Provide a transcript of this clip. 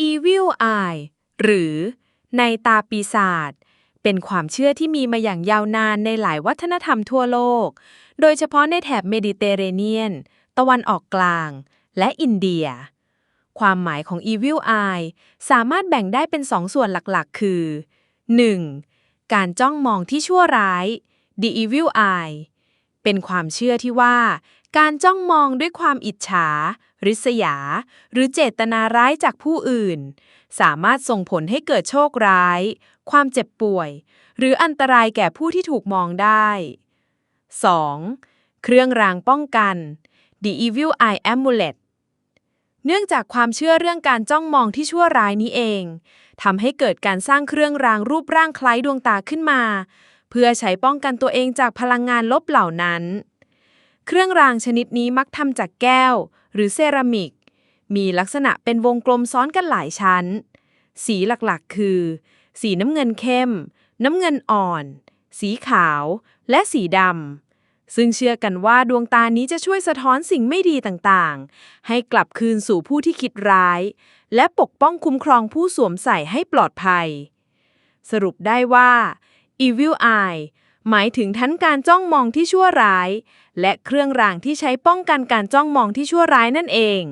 Evil Eye หรือในตาปีศาจเป็นความเชื่อที่มีมาอย่างยาวนานในหลายวัฒนธรรมทั่วโลก โดยเฉพาะในแถบเมดิเตอร์เรเนียน ตะวันออกกลาง และอินเดีย ความหมายของ Evil Eye สามารถแบ่งได้เป็นสองส่วนหลักๆ คือ 1. การจ้องมองที่ชั่วร้าย The Evil Eye เป็นความเชื่อที่ว่า การจ้องมองด้วยความอิจฉา ริษยา หรือเจตนาร้ายจากผู้อื่น สามารถส่งผลให้เกิดโชคร้าย ความเจ็บป่วย หรืออันตรายแก่ผู้ที่ถูกมองได้ 2. เครื่องรางป้องกัน The Evil Eye Amulet เนื่องจากความเชื่อเรื่องการจ้องมองที่ชั่วร้ายนี้เองทำให้เกิดการสร้างเครื่องรางรูปร่างคล้ายดวงตาขึ้นมา เพื่อใช้ป้องกันตัวเองจากพลังงานลบเหล่านั้น เครื่องรางชนิดนี้มักทำจากแก้ว หรือเซรามิก มีลักษณะเป็นวงกลมซ้อนกันหลายชั้น สีหลักๆ คือ สีน้ำเงินเข้ม น้ำเงินอ่อน สีขาว และสีดำ ซึ่งเชื่อกันว่าดวงตานี้จะช่วยสะท้อนสิ่งไม่ดีต่างๆ ให้กลับคืนสู่ผู้ที่คิดร้าย และปกป้องคุ้มครองผู้สวมใส่ให้ปลอดภัย สรุปได้ว่า Evil Eye หมายถึงทั้งการจ้องมองที่ชั่วร้าย และเครื่องรางที่ใช้ป้องกันการจ้องมองที่ชั่วร้ายนั่นเอง